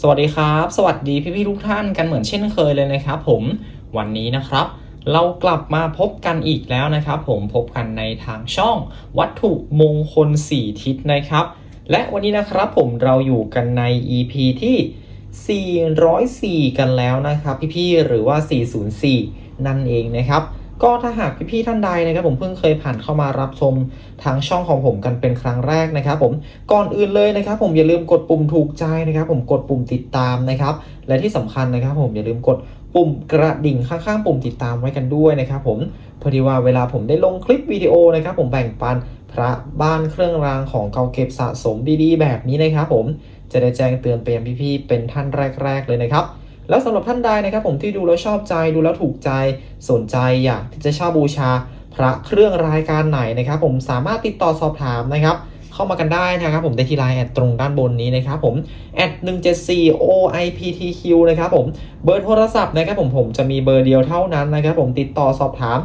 สวัสดีครับ สวัสดีพี่ๆทุกท่านกันเหมือนเช่นเคยเลยนะครับ ผมวันนี้นะครับ เรากลับมาพบกันอีกแล้วนะครับ ผมพบกันในทางช่อง วัตถุมงคล 4 ทิศนะครับ และวันนี้นะครับผมเราอยู่กันใน EP ที่ 404 กันแล้วนะครับ พี่ๆหรือว่า 404 นั่นเองนะครับ ก็ถ้าหากพี่ๆท่านใดนะครับผมเพิ่งเคยผ่านเข้ามารับชมทางช่องของผมกันเป็นครั้งแรกนะครับผมก่อนอื่นเลยนะครับ ผมอย่าลืมกดปุ่มถูกใจนะครับ ผมกดปุ่มติดตามนะครับ และที่สำคัญนะครับ ผมอย่าลืมกดปุ่มกระดิ่งข้างๆ ปุ่มติดตามไว้กันด้วยนะครับ ผมพอดีว่าเวลาผมได้ลงคลิปวิดีโอนะครับ ผมแบ่งปันพระบ้านเครื่องรางของเก่าเก็บสะสมดีๆ แบบนี้นะครับ ผมจะได้แจ้งเตือนไปยังพี่ๆเป็นท่านแรก ๆ เลยนะครับ แล้วสำหรับท่านใดนะครับผมที่ดูแล้วชอบใจดูแล้วถูกใจสนใจอยากที่จะเช่าบูชาพระเครื่องรายการไหนนะครับ ผมสามารถติดต่อสอบถามนะครับ เข้ามากันได้นะครับผมได้ที่ไลน์แอดตรงด้านบนนี้นะครับผมแอด174 OIPTQ นะครับผมเบอร์โทรศัพท์นะครับผมผมจะมีเบอร์เดียวเท่านั้นนะครับ ผมติดต่อสอบถาม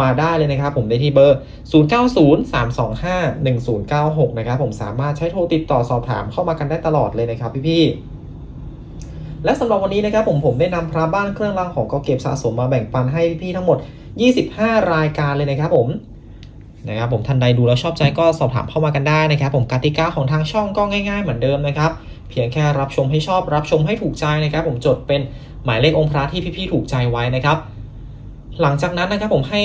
มาได้เลยนะครับ ผมได้ที่เบอร์ 0903251096 นะครับผมสามารถใช้โทรติดต่อสอบถามเข้ามากันได้ตลอดเลยนะครับพี่ๆ และสำหรับวันนี้นะครับผมผมได้นำพระบ้านเครื่องรางของเก่าเก็บสะสมมาแบ่งปันให้พี่ทั้งหมด 25 รายการเลยนะครับผมนะครับผมท่านใดดูแล้วชอบใจก็สอบถามเข้ามากันได้นะครับ ผมกติกาของทางช่องก็ง่ายๆ เหมือนเดิมนะครับ เพียงแค่รับชมให้ชอบรับชมให้ถูกใจนะครับ ผมจดเป็นหมายเลของค์พระที่พี่ๆถูกใจไว้นะครับ หลังจากนั้นนะครับผมให้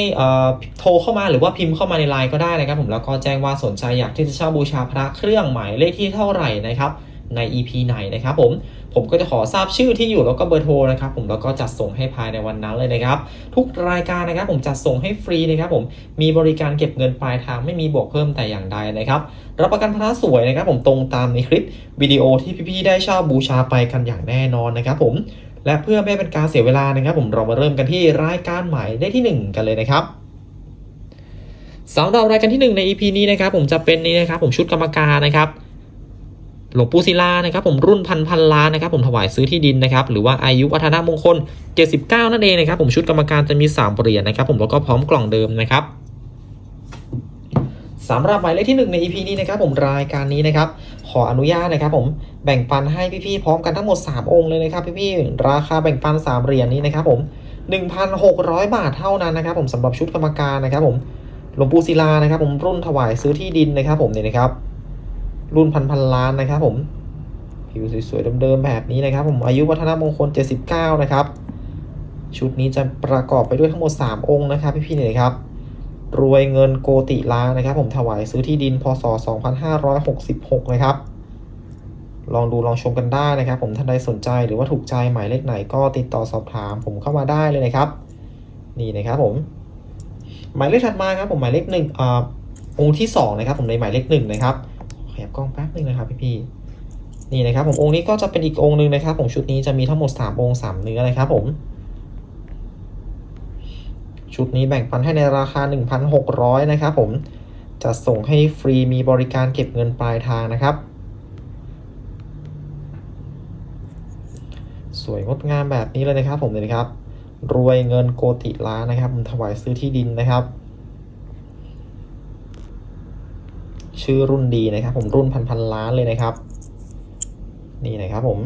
โทรเข้ามาหรือว่าพิมพ์เข้ามาในไลน์ก็ได้นะครับ ผมแล้วก็แจ้งว่าสนใจอยากที่จะเช่าบูชาพระเครื่องหมายเลขที่เท่าไหร่นะครับ ใน EP ไหนนะครับผมผมก็จะขอทราบชื่อที่อยู่แล้วก็เบอร์โทรนะครับผมแล้วก็จัดส่งให้ภายในวันนั้นเลยนะครับ ทุกรายการนะครับผมจัดส่งให้ฟรีนะครับผมมีบริการเก็บเงินปลายทางไม่มีบวกเพิ่มแต่อย่างใดนะครับรับประกันพระสวยนะครับผมตรงตามในคลิปวิดีโอที่พี่ๆได้เช่าบูชาไปกันอย่างแน่นอนนะครับผมและเพื่อไม่เป็นการเสียเวลานะครับ ผมเรามาเริ่มกันที่รายการใหม่ได้ที่ 1 กันเลยนะครับสำหรับรายการที่ 1 ใน EP นี้นะครับผมจะเป็นนี้นะครับผมชุดกรรมการนะครับ หลวงปู่ศิลานะครับผมรุ่นพันพันล้านนะครับผมถวายซื้อที่ดินนะครับหรือว่าอายุวัฒนมงคล 79 นั่นเองนะครับผมชุดกรรมการจะมี 3เหรียญนะครับผมแล้วก็พร้อมกล่องเดิมนะครับสำหรับหมายเลขที่ 1 ใน EP นี้นะครับผมรายการนี้นะครับขออนุญาตนะครับผมแบ่งปันให้พี่ๆพร้อมกันทั้งหมด 3 องค์เลยนะครับพี่ๆราคาแบ่งปัน 3 เหรียญนี้นะครับผม 1,600 บาทเท่านั้นนะครับผมสำหรับชุดกรรมการนะครับผมหลวงปู่ศิลานะครับผมรุ่นถวายซื้อที่ดินนะครับผมเนี่ยนะครับ รุ่นพันพันล้านนะครับผมผิวสวยๆเดิมๆแบบนี้นะครับ ผมอายุวัฒนมงคล 79 นะครับ ชุดนี้จะประกอบไปด้วยทั้งหมด 3 องค์นะครับ พี่ๆเนี่ยนะครับ รวยเงินโกติล้างนะครับ ผมถวายซื้อที่ดินพศ 2566 นะครับ ลองดูลองชมกันได้นะครับ ผมท่านใดสนใจหรือว่าถูกใจหมายเลขไหนก็ติดต่อสอบถาม ผมเข้ามาได้เลยนะครับ นี่นะครับผม หมายเลขถัดมาครับผมหมายเลขหนึ่งอ่าองค์ที่สองนะครับผมในหมายเลขหนึ่งนะครับ กล้องแป๊บนึงนะครับพี่ๆนี่นะครับผมองค์นี้ก็จะเป็นอีกองค์หนึ่งนะครับ ผมชุดนี้จะมีทั้งหมดสามองค์สามเนื้อนะครับผม ชุดนี้แบ่งปันให้ในราคา 1,600 นะครับผมจะส่งให้ฟรีมีบริการเก็บเงินปลายทางนะครับ สวยงดงามแบบนี้เลยนะครับผมเลยนะครับ รวยเงินโกติล้านนะครับผมถวายซื้อที่ดินนะครับ ชื่อรุ่นดีนะครับ ผมรุ่นพันพันล้านเลยนะครับ นี่นะครับผม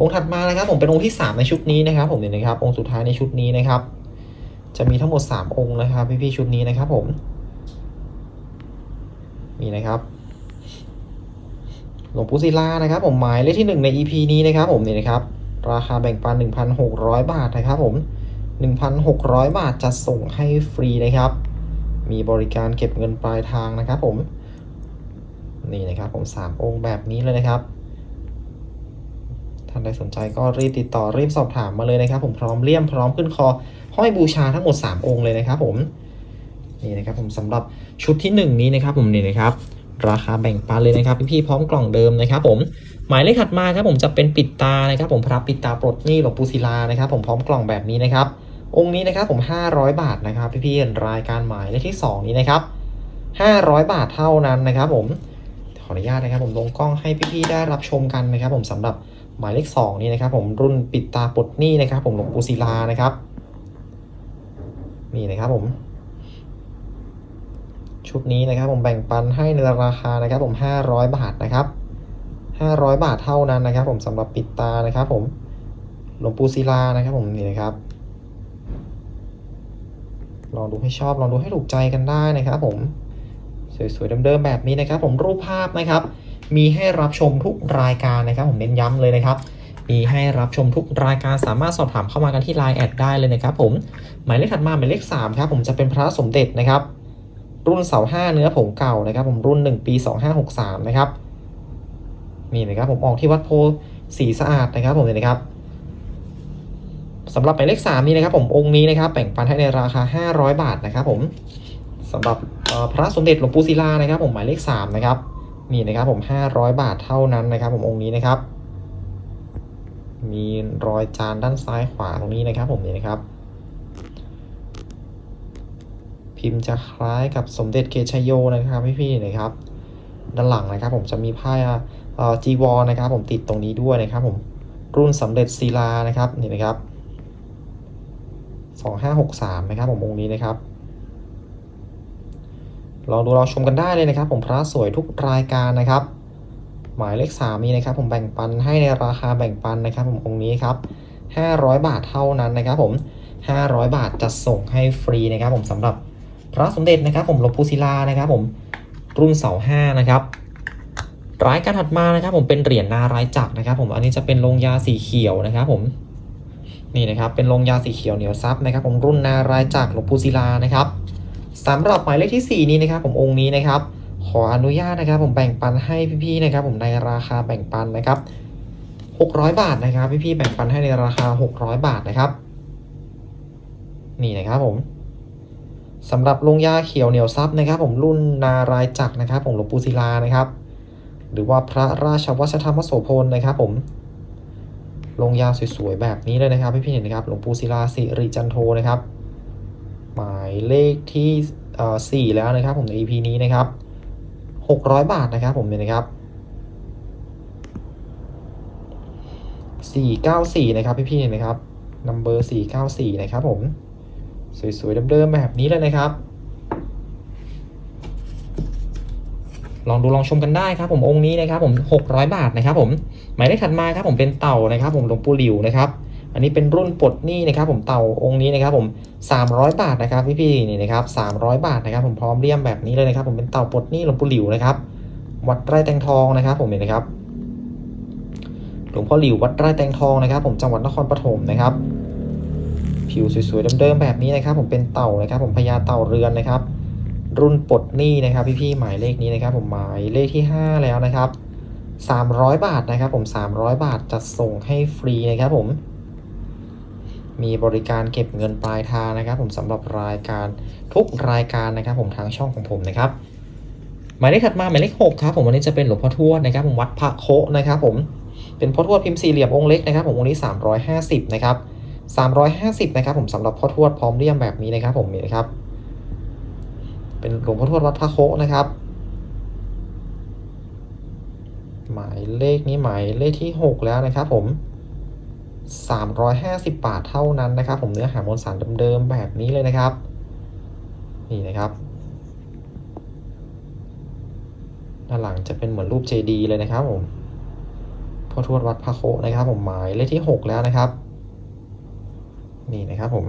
องค์ถัดมานะครับ ผมเป็นองค์ที่ 3 ในชุดนี้นะครับ ผมเนี่ยนะครับ องค์สุดท้ายในชุดนี้นะครับ จะมีทั้งหมด 3 องค์นะครับ พี่ๆชุดนี้นะครับ ผมนี่นะครับหลวงปู่ศิลานะครับ ผมหมายเลขที่ 1 ใน EP นี้นะครับผมนี่นะครับ ราคาแบ่งปัน 1,600 บาทนะครับผม 1,600 บาทจะส่งให้ฟรีนะครับ มีบริการเก็บเงินปลายทางนะครับผม นี่นะครับผม 3 องค์แบบนี้เลยนะครับ ท่านใดสนใจก็รีบติดต่อรีบสอบถามมาเลยนะครับ ผมพร้อมเลี่ยมพร้อมขึ้นคอ ห้อยบูชาทั้งหมด 3 องค์เลยนะครับผม นี่นะครับผมสำหรับชุดที่ 1 นี้นะครับผมนี่นะครับราคาแบ่งปันเลยนะครับพี่ๆพร้อมกล่องเดิมนะครับผมหมายเลขถัดมาครับผมจะเป็นปิดตานะครับผมพระปิดตาปลดหนี้หลวงปู่ศิลานะครับผมพร้อมกล่องแบบนี้นะครับ องค์นี้นะครับผม 500 บาทนะครับพี่ๆรายการหมายเลขที่ 2 นี้นะครับ 500 บาทเท่านั้นนะครับผมขออนุญาตนะครับ ผมลงกล้องให้พี่ๆได้รับชมกันนะครับ ผมสำหรับหมายเลข 2 นี้นะครับ ผมรุ่นปิดตาปลดหนี้นะครับ ผมหลวงปู่ศิลานะครับนี่นะครับผม ชุดนี้นะครับผมแบ่งปันให้ในราคานะครับ ผม 500 บาทนะครับ500 บาทเท่านั้นนะครับ ผมสำหรับปิดตานะครับ ผมหลวงปู่ศิลานะครับ ผมนี่นะครับ ลองดูให้ชอบลองดูให้ถูกใจกันได้นะครับผมสวยๆเดิมๆแบบนี้นะครับ ผมรูปภาพนะครับ มีให้รับชมทุกรายการนะครับ ผมเน้นย้ำเลยนะครับมีให้รับชมทุกรายการสามารถสอบถามเข้ามากันที่ Line แอดได้เลยนะครับผมหมายเลขถัดมาหมายเลข3ครับผมจะเป็นพระสมเด็จนะครับ รุ่นเสาห้าเนื้อผงเก่านะครับ ผมรุ่น 1 ปี 2563 นะครับนี่นะครับผมออกที่วัดโพสีสะอาดนะครับผมเลยนะครับ สำหรับหมายเลข3นี้นะครับผมองค์นี้นะครับแบ่งปันให้ในราคา 500 บาทนะครับผมสำหรับพระสมเด็จหลวงปู่ศิลานะครับ ผมหมายเลข3นะครับนี่นะครับผม500 บาทเท่านั้นนะครับ ผมองค์นี้นะครับ มีรอยจานด้านซ้ายขวาตรงนี้นะครับ ผมนี่นะครับ พิมพ์จะคล้ายกับสมเด็จเกชยโยนะครับพี่ๆนะครับ ด้านหลังนะครับ ผมจะมีผ้าจีวรนะครับ ผมติดตรงนี้ด้วยนะครับ ผมรุ่นสำเร็จศิลานะครับนี่นะครับ สองห้าหกสามนะครับผมองค์นี้นะครับลองดูเราชมกันได้เลยนะครับ ผมพระสวยทุกรายการนะครับ หมายเลขสามนี้นะครับ ผมแบ่งปันให้ในราคาแบ่งปันนะครับ ผมองค์นี้ครับห้าร้อยบาทเท่านั้นนะครับ ผมห้าร้อยบาทจะส่งให้ฟรีนะครับ ผมสำหรับพระสมเด็จนะครับ ผมหลวงปู่ศิลานะครับ ผมรุ่นเสาห้านะครับรายการถัดมานะครับ ผมเป็นเหรียญนารายจักรนะครับ ผมอันนี้จะเป็นลงยาสีเขียวนะครับ ผม นี่นะครับเป็นลงยาสีเขียวเหนียวซับนะครับ ผมรุ่นนารายจักหลวงปู่ศิลานะครับสำหรับหมายเลขที่ 4 นี้นะครับ ผมองค์นี้นะครับ ขออนุญาตนะครับ ผมแบ่งปันให้พี่ๆนะครับ ผมในราคาแบ่งปันนะครับ 600 บาทนะครับ พี่ๆแบ่งปันให้ในราคา 600 บาทนะครับ นี่นะครับผมสำหรับลงยาเขียวเหนียวซับนะครับ ผมรุ่นนารายจักรนะครับ ผมหลวงปู่ศิลานะครับ หรือว่าพระราชวัชธรรมโสพลนะครับ ผม ลงยาสวยๆแบบนี้เลยนะครับ พี่ๆเห็นนะครับหลวงปู่ศิลาสิริจันโทนะครับ หมายเลขที่เอ่อสี่แล้วนะครับ ผมใน EP นี้นะครับหกร้อยบาทนะครับผมเนี่ยนะครับสี่เก้าสี่นะครับพี่ๆเห็นนะครับนัมเบอร์สี่เก้าสี่นะครับผมสวยๆเดิมๆแบบนี้เลยนะครับ ลองดูลองชมกันได้ครับผมองค์นี้นะครับผม 600 บาทนะครับผมหมายเลขถัดมาครับผมเป็นเต่านะครับ ผมหลวงปู่หลิวนะครับอันนี้เป็นรุ่นปลดหนี้นะครับผมเต่าองค์นี้นะครับผม 300 บาทนะครับพี่ๆนี่นะครับ300 บาทนะครับ ผมพร้อมเลี่ยมแบบนี้เลยนะครับ ผมเป็นเต่าปลดหนี้หลวงปู่หลิวนะครับวัดไร่แตงทองนะครับผมเห็นนะครับหลวงพ่อหลิววัดไร่แตงทองนะครับ ผมจังหวัดนครปฐมนะครับผิวสวยๆเดิมๆแบบนี้นะครับ ผมเป็นเต่านะครับ ผมพญาเต่าเรือนนะครับ รุ่นปลดหนี้นะครับพี่ๆหมายเลขนี้นะครับผมหมายเลขที่ 5 แล้วนะครับ 300 บาทนะครับผม 300 บาทจัดส่งให้ฟรีนะครับผม มีบริการเก็บเงินปลายทางนะครับผมสำหรับรายการทุกรายการนะครับผมทางช่องของผมนะครับ หมายเลขถัดมาหมายเลข6ครับผมวันนี้จะเป็นหลวงพ่อทวดนะครับผมวัดพระโคนะครับผมเป็นพ่อทวดพิมพ์สี่เหลี่ยมองค์เล็กนะครับผมองค์นี้350นะครับ350นะครับผมสำหรับพ่อทวดพร้อมเลี่ยมแบบนี้นะครับผมนี่นะครับ เป็นหลวงพ่อทวดวัดพระโคะนะครับ หมายเลขนี้หมายเลขที่ 6 แล้วนะครับผม 350 บาทเท่านั้นนะครับ ผมเนื้อหามวลสารเดิมๆแบบนี้เลยนะครับ นี่นะครับด้านหลังจะเป็นเหมือนรูปเจดีเลยนะครับผมพ่อทวดวัดพระโคะนะครับ ผมหมายเลขที่ 6 แล้วนะครับ นี่นะครับผม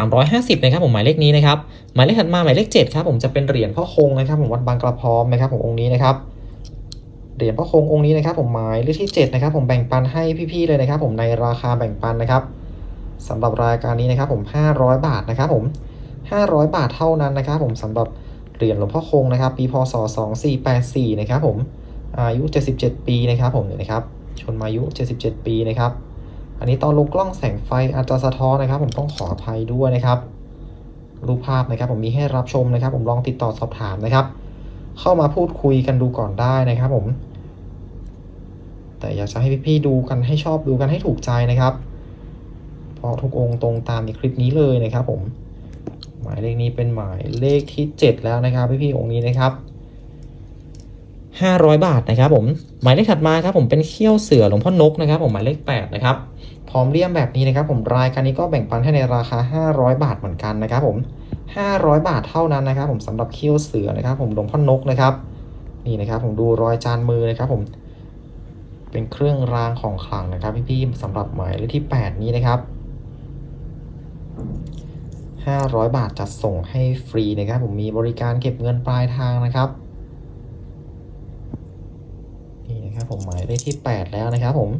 350นะครับผมหมายเลขนี้นะครับหมายเลขถัดมาหมายเลข7ครับผมจะเป็นเหรียญพ่อคงนะครับผมวัดบางกระพร้อมนะครับผมองค์นี้นะครับเหรียญพ่อคงองค์นี้นะครับผมหมายเลขที่7นะครับผมแบ่งปันให้พี่ๆเลยนะครับ ผมในราคาแบ่งปันนะครับสำหรับรายการนี้นะครับผม 500 บาทนะครับผม 500 บาทเท่านั้นนะครับ ผมสำหรับเหรียญหลวงพ่อคงนะครับ ปีพศ 2484 นะครับผมอายุ 77 ปีนะครับผมเนี่ยนะครับชนมายุ 77 ปีนะครับ อันนี้ตอนลงกล้องแสงไฟอาจจะสะท้อนนะครับ ผมต้องขออภัยด้วยนะครับ รูปภาพนะครับ ผมมีให้รับชมนะครับ ผมลองติดต่อสอบถามนะครับ เข้ามาพูดคุยกันดูก่อนได้นะครับ ผม แต่อยากจะให้พี่ๆดูกันให้ชอบดูกันให้ถูกใจนะครับเพราะทุกองค์ตรงตามในคลิปนี้เลยนะครับ ผม หมายเลขนี้เป็นหมายเลขที่ 7 แล้วนะครับ พี่ๆองค์นี้นะครับ 500 บาทนะครับผมหมายเลขถัดมาครับผมเป็นเขี้ยวเสือหลวงพ่อนกนะครับผมหมายเลข8นะครับพร้อมเลี่ยมแบบนี้นะครับผมรายการนี้ก็แบ่งปันให้ในราคา 500 บาทเหมือนกันนะครับผม500 บาทเท่านั้นนะครับ ผมสำหรับเขี้ยวเสือนะครับ ผมหลวงพ่อนกนะครับนี่นะครับผมดูรอยจานมือนะครับผมเป็นเครื่องรางของขลังนะครับพี่ๆสำหรับหมายเลขที่ 8 นี้นะครับ 500 บาทจัดส่งให้ฟรีนะครับ ผมมีบริการเก็บเงินปลายทางนะครับ นะครับผมหมายเลขที่ 8 แล้วนะครับผม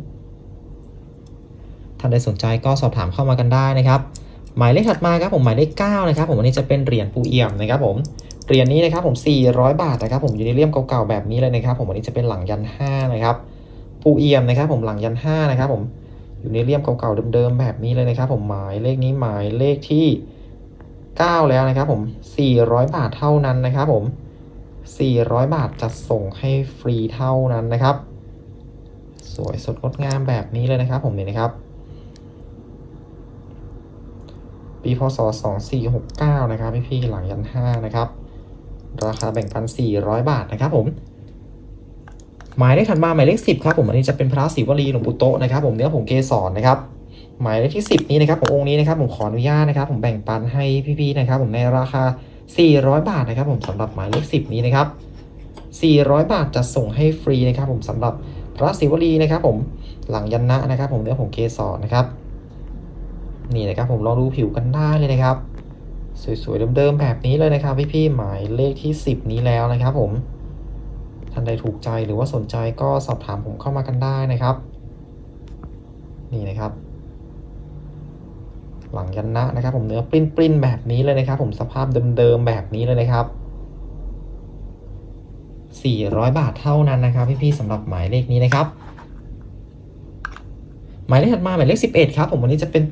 ท่านใดสนใจก็สอบถามเข้ามากันได้นะครับ หมายเลขถัดมาครับผมหมายเลข9นะครับผมอันนี้จะเป็นเหรียญปูเอี่ยมนะครับผมเหรียญนี้นะครับผม 400 บาทนะครับผมยูนิเลียมเก่าๆแบบนี้เลยนะครับ ผมอันนี้จะเป็นหลังยัน5นะครับปูเอี่ยมนะครับ ผมหลังยัน5นะครับผมยูนิเลียมเก่าๆเดิมๆแบบนี้เลยนะครับ ผมหมายเลขนี้หมายเลขที่ 9 แล้วนะครับ ผม 400 บาทเท่านั้นนะครับ ผม 400 บาทจัดส่งให้ฟรีเท่านั้นนะครับ สวยสดงดงามแบบนี้เลยนะครับ ผมนี่นะครับ ปีพศ 2469 นะครับพี่พี่หลังยัน 5 นะครับ ราคาแบ่งปัน 400 บาทนะครับผม หมายเลขถัดมาหมายเลข 10 ครับผมอันนี้จะเป็นพระศิวลีหลวงปู่โตนะครับ ผมเนื้อผงเกสรนะครับหมายเลขที่ 10 นี้นะครับผมองค์นี้นะครับผมขออนุญาตนะครับ ผมแบ่งปันให้พี่ๆนะครับ ผมในราคา 400 บาทนะครับ ผมสำหรับหมายเลข 10 นี้นะครับ 400 บาทจะส่งให้ฟรีนะครับ ผมสำหรับ พระศิวลีนะครับผมหลังยันนะนะครับ ผมเนื้อผงเกสรนะครับ นี่นะครับผมลองดูผิวกันได้เลยนะครับ สวยๆเดิมๆแบบนี้เลยนะครับพี่ๆหมายเลขที่ 10 นี้แล้วนะครับผมท่านใดถูกใจหรือว่าสนใจก็สอบถามผมเข้ามากันได้นะครับ นี่นะครับ หลังยันนะนะครับ ผมเนื้อปริ้นๆแบบนี้เลยนะครับ ผมสภาพเดิมๆแบบนี้เลยนะครับ 400 บาทเท่านั้นนะครับพี่ๆสำหรับหมายเลขนี้นะครับ หมายเลขถัดมาหมายเลข 11 ครับ ผมวันนี้จะเป็น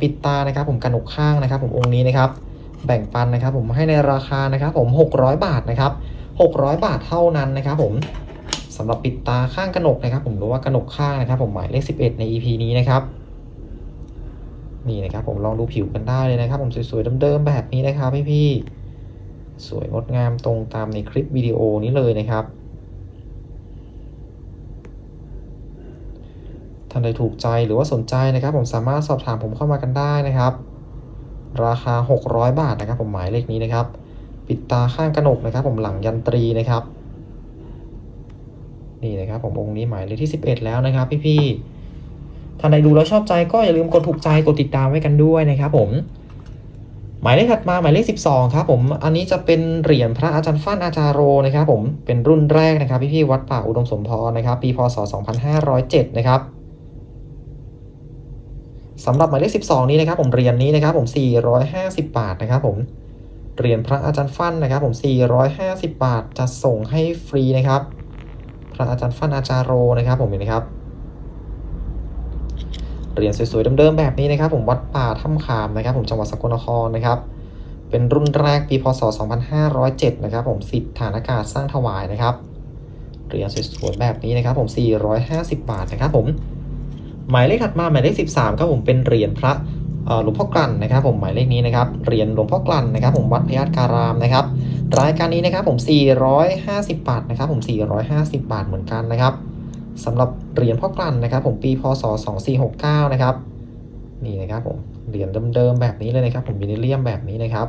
ปิดตานะครับ ผมกระหนกข้างนะครับ ผมองค์นี้นะครับ แบ่งปันนะครับ ผมให้ในราคานะครับผม 600 บาทนะครับ600 บาทเท่านั้นนะครับ ผมสำหรับปิดตาข้างกระหนกนะครับ ผมหรือว่ากระหนกข้างนะครับ ผมหมายเลข 11 ใน EP นี้นะครับนี่นะครับผมลองดูผิวกันได้เลยนะครับ ผมสวยๆเดิมๆแบบนี้นะครับพี่ๆ สวยงดงามตรงตามในคลิปวิดีโอนี้เลยนะครับ ท่านใดถูกใจหรือว่าสนใจนะครับ ผมสามารถสอบถามผมเข้ามากันได้นะครับ ราคา 600 บาทนะครับ ผมหมายเลขนี้นะครับ ปิดตาข้างกระหนกนะครับ ผมหลังยันตรีนะครับนี่นะครับ ผมองค์นี้หมายเลขที่ 11 แล้วนะครับ พี่ๆท่านใดดูแล้วชอบใจก็อย่าลืมกดถูกใจกดติดตามไว้กันด้วยนะครับ ผม หมายเลขถัดมาหมายเลข 12 ครับผมอันนี้จะเป็นเหรียญพระอาจารย์ฟั่นอาจารโรนะครับผมเป็นรุ่นแรกนะครับพี่ๆวัดป่าอุดมสมพรนะครับ ปีพศ 2507 นะครับสำหรับหมายเลข 12 นี้นะครับ ผมเหรียญนี้นะครับ ผม 450 บาทนะครับ ผมเหรียญพระอาจารย์ฟั่นนะครับ ผม 450 บาทจะส่งให้ฟรีนะครับ พระอาจารย์ฟั่นอาจารโรนะครับ ผมเห็นไหมครับ เหรียญสวยๆเดิมๆแบบนี้นะครับ ผมวัดป่าถ้ำขามนะครับ ผมจังหวัดสกลนครนะครับ เป็นรุ่นแรกปีพศ 2507 นะครับ ผมสิทธิฐานอากาศสร้างถวายนะครับเหรียญสวยๆแบบนี้นะครับ ผม 450 บาทนะครับ ผม หมายเลขถัดมาหมายเลข 13ครับผมเป็นเหรียญพระหลวงพ่อกลั่นนะครับ ผมหมายเลขนี้นะครับเหรียญหลวงพ่อกลั่นนะครับ ผมวัดพยัคฆ์การามนะครับรายการนี้นะครับผม 450 บาทนะครับ ผม 450 บาทเหมือนกันนะครับ สำหรับเหรียญพ่อกลั่นนะครับ ผมปีพศ 2469 นะครับนี่นะครับผมเหรียญเดิมๆแบบนี้เลยนะครับ ผมมินิเลียมแบบนี้นะครับ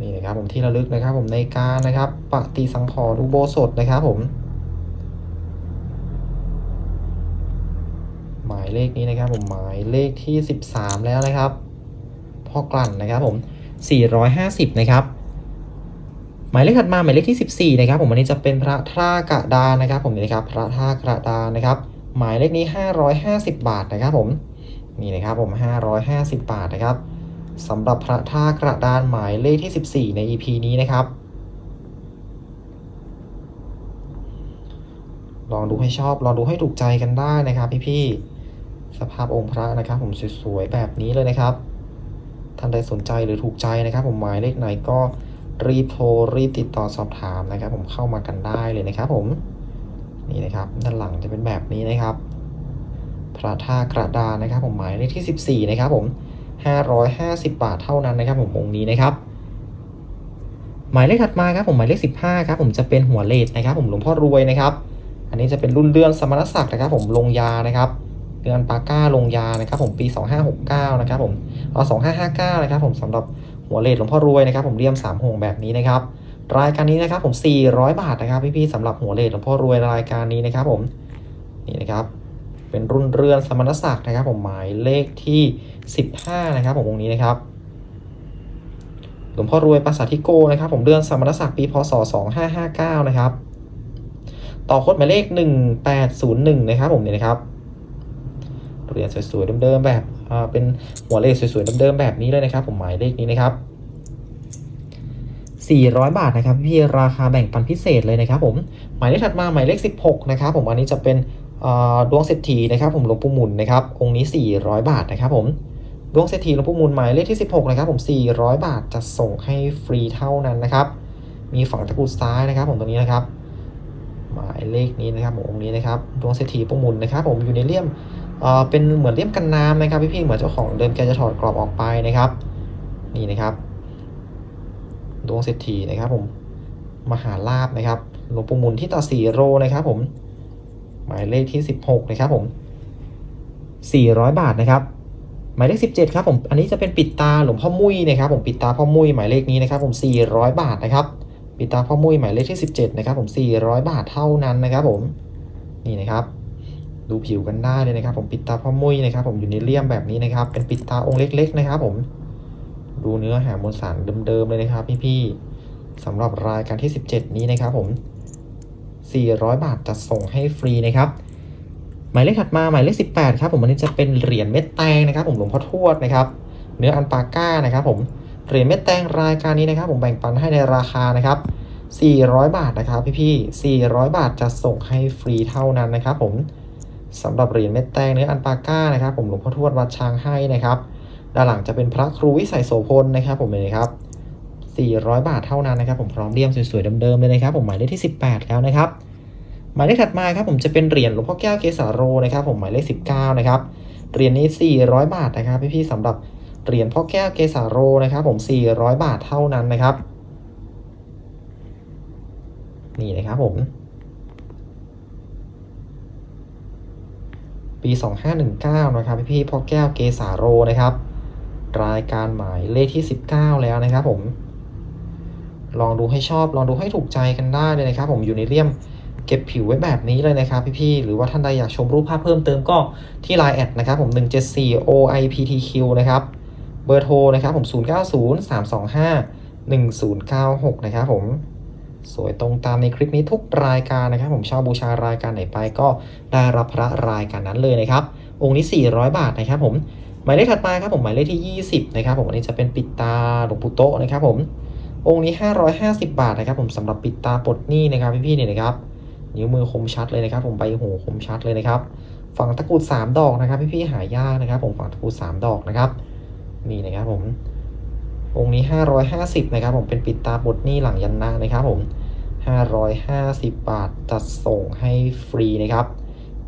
นี่นะครับผมที่ระลึกนะครับ ผมในการนะครับปฏิสังขรณ์อุโบสถนะครับ ผม หมายเลขนี้นะครับ ผมหมายเลขที่ 13 แล้วนะครับพ่อกลั่นนะครับ ผม 450 นะครับ หมายเลขถัดมาหมายเลขที่ 14 นะครับ ผมอันนี้จะเป็นพระท่ากระดานนะครับผมนี่นะครับพระท่ากระดานนะครับ หมายเลขนี้ 550 บาทนะครับผมนี่นะครับผม 550 บาทนะครับสำหรับพระท่ากระดานหมายเลขที่ 14 ใน EP นี้นะครับ ลองดูให้ชอบลองดูให้ถูกใจกันได้นะครับ พี่ๆสภาพองค์พระนะครับ ผมสวยๆแบบนี้เลยนะครับท่านใดสนใจหรือถูกใจนะครับ ผมหมายเลขไหนก็ รีบโทรรีบติดต่อสอบถามนะครับ ผมเข้ามากันได้เลยนะครับ ผมนี่นะครับ ด้านหลังจะเป็นแบบนี้นะครับ พระท่ากระดานนะครับ ผมหมายเลขที่ 14 นะครับผม 550 บาทเท่านั้นนะครับ ผมองค์นี้นะครับ หมายเลขถัดมาครับผมหมายเลข 15 ครับ ผมจะเป็นหัวเลดนะครับ ผมหลวงพ่อรวยนะครับ อันนี้จะเป็นรุ่นเรือนสมณศักดิ์นะครับ ผมลงยานะครับเรือนปาก้าลงยานะครับ ผมปี 2569 นะครับ ผมเอา2559 นะครับ ผมสำหรับ หัวเลดหลวงพ่อรวยนะครับผมเรียม3หงแบบนี้นะครับรายการนี้นะครับผม 400 บาทนะครับพี่ๆสำหรับหัวเลทหลวงพ่อรวยรายการนี้นะครับผมนี่นะครับเป็นรุ่นเรือนสมณศักดิ์นะครับ ผมหมายเลขที่ 15 นะครับผมองนี้นะครับหลวงพ่อรวยปราสาททิโกนะครับ ผมเดือนสมณศักดิ์ปีพศ 2559 นะครับ ต่อโคดหมายเลข 1801 นะครับ ผมเนี่ยนะครับเรียญสวยๆเดิมๆแบบ เป็นหัวเลขสวยๆเดิมๆแบบนี้เลยนะครับ ผมหมายเลขนี้นะครับ 400 บาทนะครับพี่ราคาแบ่งปันพิเศษเลยนะครับ ผมหมายเลขถัดมาหมายเลข 16 นะครับ ผมอันนี้จะเป็นดวงเศรษฐีนะครับผมหลวงปู่หมุนนะครับองค์นี้ 400 บาทนะครับ ผมดวงเศรษฐีหลวงปู่หมุนหมายเลขที่ 16 นะครับ ผม 400 บาทจะส่งให้ฟรีเท่านั้นนะครับ มีฝั่งตะกรุดซ้ายนะครับ ผมตรงนี้นะครับ หมายเลขนี้นะครับผมองค์นี้นะครับ ดวงเศรษฐีปู่หมุนนะครับ ผมอยู่ในเลี่ยม เอ่อเป็นเหมือนเลี่ยมกันน้ำนะครับพี่ๆเหมือนเจ้าของเดิมแกจะถอดกรอบออกไปนะครับ นี่นะครับ ดวงเศรษฐีนะครับผมมหาลาบนะครับหลวงปู่มุนที่ต่อสีโรนะครับผม หมายเลขที่ 16 นะครับผม400 บาทนะครับ หมายเลข 17 ครับผม อันนี้จะเป็นปิดตาหลวงพ่อมุ้ยนะครับ ผมปิดตาพ่อมุ้ยหมายเลขนี้นะครับ ผม 400 บาทนะครับ ปิดตาพ่อมุ้ยหมายเลขที่ 17 นะครับ ผม 400 บาทเท่านั้นนะครับ ผม นี่นะครับ ดูผิวกันได้เลยนะครับ ผมปิดตาพ่อมุ้ยนะครับ ผมอยู่ในเลี่ยมแบบนี้นะครับ เป็นปิดตาองค์เล็ก ๆ นะครับ ผมดูเนื้อหามวลสารเดิมๆเลยนะครับ พี่ๆสำหรับรายการที่ 17 นี้นะครับ ผม 400 บาทจะส่งให้ฟรีนะครับ หมายเลขถัดมาหมายเลข 18 ครับผมอันนี้จะเป็นเหรียญเม็ดแตงนะครับ ผมหลวงพ่อทวดนะครับ เนื้ออันปาก้านะครับ ผมเหรียญเม็ดแตงรายการนี้นะครับ ผมแบ่งปันให้ในราคานะครับ400 บาทนะครับ พี่ๆ400 บาทจะส่งให้ฟรีเท่านั้นนะครับ ผม สำหรับเหรียญเม็ดแตงเนื้ออันปาก้านะครับ ผมหลวงพ่อทวดวัดช้างให้นะครับ ด้านหลังจะเป็นพระครูวิสัยโสพลนะครับ ผมเลยครับ 400 บาทเท่านั้นนะครับ ผมพร้อมเลี่ยมสวยๆเดิมๆเลยนะครับ ผมหมายเลขที่ 18 แล้วนะครับ หมายเลขถัดมาครับผมจะเป็นเหรียญหลวงพ่อแก้วเกสาโรนะครับ ผมหมายเลข 19 นะครับเหรียญนี้ 400 บาทนะครับพี่ๆสำหรับเหรียญพ่อแก้วเกสาโรนะครับ ผม 400 บาทเท่านั้นนะครับ นี่นะครับผม ปี 2519 นะครับพี่พ่อแก้วเกสาโรนะครับ รายการหมายเลขที่ 19 แล้วนะครับผม ลองดูให้ชอบลองดูให้ถูกใจกันได้เลยนะครับ ผมอยู่ในเลี่ยมเก็บผิวไว้แบบนี้เลยนะครับพี่ๆหรือว่าท่านใดอยากชมรูปภาพเพิ่มเติมก็ที่ Line แอดนะครับผม 174 OIPTQ นะครับเบอร์โทรนะครับผม 090325 1096 นะครับผม สวยตรงตามในคลิปนี้ทุกรายการนะครับ ผมเช่าบูชารายการไหนไปก็ได้รับพระรายการนั้นเลยนะครับ องค์นี้ 400 บาทนะครับผมหมายเลขถัดมาครับผมหมายเลขที่ 20นะครับผมอันนี้จะเป็นปิดตาหลวงปู่โตนะครับผมองค์นี้ 550 บาทนะครับ ผมสำหรับปิดตาปลดหนี้นะครับพี่ๆเนี่ยนะครับนิ้วมือคมชัดเลยนะครับ ผมใบหูคมชัดเลยนะครับฝั่งตะกรุด3ดอกนะครับพี่ๆหายากนะครับ ผมฝั่งตะกรุด3ดอกนะครับนี่นะครับผม องค์นี้ 550 นะครับผมเป็นปิดตาปลดหนี้หลังยันนะนะครับผม 550 บาทจัดส่งให้ฟรีนะครับ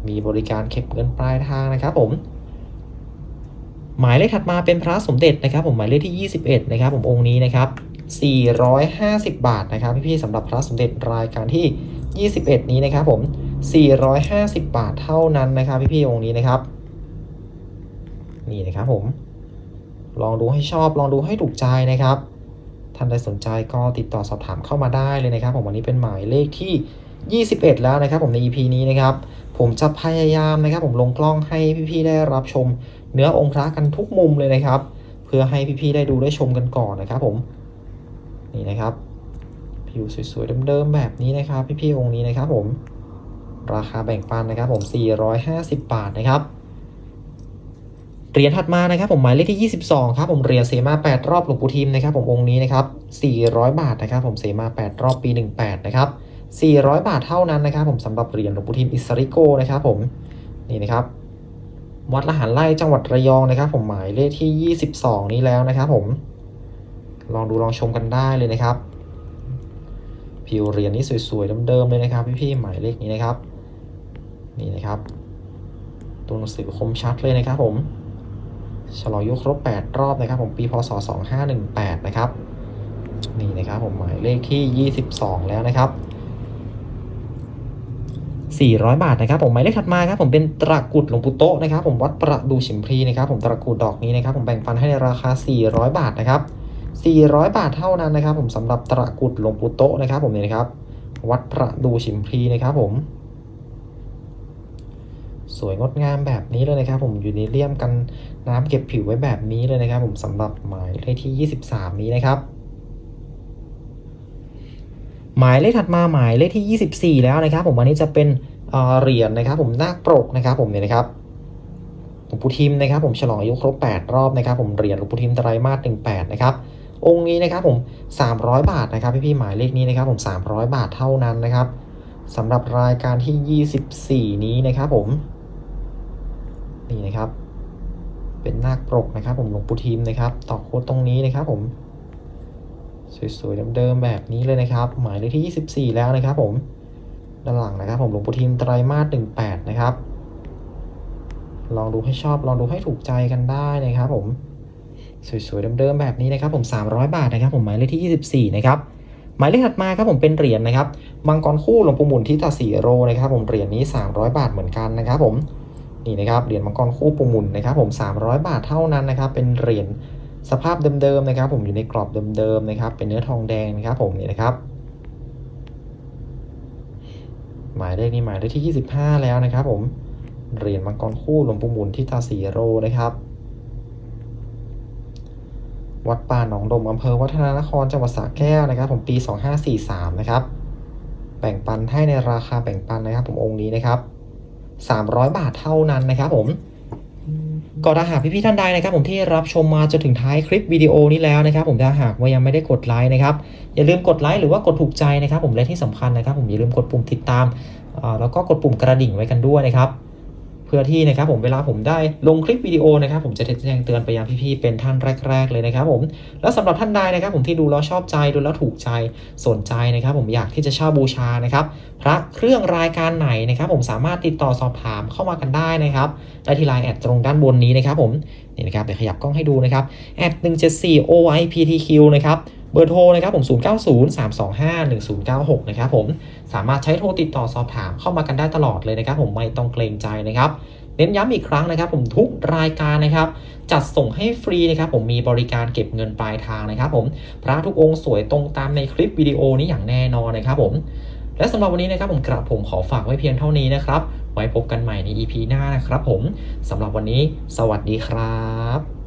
มีบริการเก็บเงินปลายทางนะครับผม หมายเลขถัดมาเป็นพระสมเด็จนะครับ ผมหมายเลขที่ 21 นะครับ ผมองค์นี้นะครับ 450 บาทนะครับพี่ๆสำหรับพระสมเด็จรายการที่ 21 นี้นะครับผม 450 บาทเท่านั้นนะครับพี่ๆองค์นี้นะครับ นี่นะครับผม ลองดูให้ชอบลองดูให้ถูกใจนะครับ ท่านใดสนใจก็ติดต่อสอบถามเข้ามาได้เลยนะครับ ผมวันนี้เป็นหมายเลขที่ 21 แล้วนะครับ ผมใน EP นี้นะครับ ผมจะพยายามนะครับ ผมลงกล้องให้พี่ๆได้รับชม เนื้อองค์พระกันทุกมุมเลยนะครับ เพื่อให้พี่ๆได้ดูได้ชมกันก่อนนะครับ ผมนี่นะครับผิวสวยๆเดิมๆแบบนี้นะครับ พี่ๆองค์นี้นะครับ ผมราคาแบ่งปันนะครับ ผม 450 บาทนะครับ เหรียญถัดมานะครับผมหมายเลขที่ 22 ครับผมเหรียญเสมา 8 รอบหลวงปู่ทิมนะครับผมองค์นี้นะครับ 400 บาทนะครับผมเสมา 8 รอบปี 18 นะครับ 400 บาทเท่านั้นนะครับผมสำหรับเหรียญหลวงปู่ทิมอิสริโกนะครับผมนี่นะครับวัดละหารไร่จังหวัดระยองนะครับ ผมหมายเลขที่ 22 นี้แล้วนะครับผมลองดูลองชมกันได้เลยนะครับ ผิวเหรียญนี่สวยๆเดิมๆเลยนะครับพี่ๆหมายเลขนี้นะครับ นี่นะครับตัวหนังสือคมชัดเลยนะครับผม ฉลองยุคครบ 8 รอบนะครับผมปีพศ 2518 นะครับ นี่นะครับผมหมายเลขที่ 22 แล้วนะครับ 400 บาทนะครับผมหมายเลขถัดมาครับผมเป็นตะกุดหลวงปู่โตนะครับผมวัดประดูฉิมพลีนะครับผมตะกุดดอกนี้นะครับผมแบ่งปันให้ในราคา 400 บาทนะครับ 400 บาทเท่านั้นนะครับ ผมสำหรับตระกุดหลวงปู่โตนะครับผมเนี่ยนะครับวัดประดูฉิมพลีนะครับผม สวยงดงามแบบนี้เลยนะครับ ผมอยู่ในเลี่ยมกันน้ำเก็บผิวไว้แบบนี้เลยนะครับ ผมสำหรับหมายเลขที่ 23 นี้นะครับ หมายเลขถัดมาหมายเลขที่ 24 แล้วนะครับ ผมอันนี้จะเป็นเอ่อเหรียญนะครับ ผมนาคปรกนะครับ ผมเนี่ยนะครับหลวงปู่ทิมนะครับ ผมฉลองอายุครบ 8 รอบนะครับ ผมเหรียญหลวงปู่ทิมไตรมาส18 นะครับองค์นี้นะครับผม 300 บาทนะครับพี่ๆหมายเลขนี้นะครับผม 300 บาทเท่านั้นนะครับสำหรับรายการที่ 24 นี้นะครับผม นี่นะครับ เป็นนาคปรกนะครับ ผมหลวงปู่ทิมนะครับต่อโค้ดตรงนี้นะครับ ผม สวยๆเดิมๆแบบนี้เลยนะครับ หมายเลขที่ 24 แล้วนะครับ ผมด้านหลังนะครับ ผมหลวงปู่ทิมไตรมาส18 นะครับ ลองดูให้ชอบลองดูให้ถูกใจกันได้นะครับ ผมสวยๆเดิมๆแบบนี้นะครับ ผม 300 บาทนะครับ ผมหมายเลขที่ 24 นะครับหมายเลขถัดมาครับผมเป็นเหรียญนะครับมังกรคู่หลวงปู่หมุนทิตาสีโรนะครับ ผมเหรียญนี้ 300 บาทเหมือนกันนะครับ ผม นี่นะครับเหรียญมังกรคู่ปูมุนนะครับผม 300 บาทเท่านั้นนะครับ เป็นเหรียญสภาพเดิมๆนะครับ ผมอยู่ในกรอบเดิมๆนะครับ เป็นเนื้อทองแดงนะครับ ผมนี่นะครับ หมายเลขนี้หมายเลขที่ 25 แล้วนะครับ ผมเหรียญมังกรคู่หลวงปู่มุนทิตาสีโรนะครับวัดป่าหนองดมอำเภอวัฒนานครจังหวัดสระแก้วนะครับ ผมปี 2543 นะครับ แบ่งปันให้ในราคาแบ่งปันนะครับ ผมองค์นี้นะครับ 300 บาทเท่านั้นนะครับผมก็ถ้าหากพี่ๆท่านใดนะครับผมที่รับชมมาจนถึงท้ายคลิปวิดีโอนี้แล้วนะครับผมถ้าหากว่ายังไม่ได้กดไลค์นะครับอย่าลืมกดไลค์หรือว่ากดถูกใจนะครับผมและที่สำคัญนะครับผมอย่าลืมกดปุ่มติดตามแล้วก็กดปุ่มกระดิ่งไว้กันด้วยนะครับ พื่อที่นะครับผมเวลาผมได้ลงคลิปวิดีโอนะครับผมจะแจ้งเตือนไปยังพี่ๆเป็นท่านแรก ๆ เลยนะครับผมแล้วสำหรับท่านใดนะครับผมที่ดูแล้วชอบใจดูแล้วถูกใจสนใจนะครับผมอยากที่จะเช่าบูชานะครับพระเครื่องรายการไหนนะครับผมสามารถติดต่อสอบถามเข้ามากันได้นะครับได้ที่ไลน์แอดตรงด้านบนนี้นะครับผมนี่นะครับเดี๋ยวขยับกล้องให้ดูนะครับแอด174 OIPTQ นะครับ เบอร์โทรนะครับผม 0903251096 นะครับผม สามารถใช้โทรติดต่อสอบถามเข้ามากันได้ตลอดเลยนะครับ ผมไม่ต้องเกรงใจนะครับ เน้นย้ำอีกครั้งนะครับ ผมทุกรายการนะครับ จัดส่งให้ฟรีนะครับ ผมมีบริการเก็บเงินปลายทางนะครับ ผม พระทุกองค์สวยตรงตามในคลิปวิดีโอนี้อย่างแน่นอนนะครับ ผม และสำหรับวันนี้นะครับผมกระผมขอฝากไว้เพียงเท่านี้นะครับ ไว้พบกันใหม่ใน EP หน้านะครับ ผมสำหรับวันนี้ สวัสดีครับ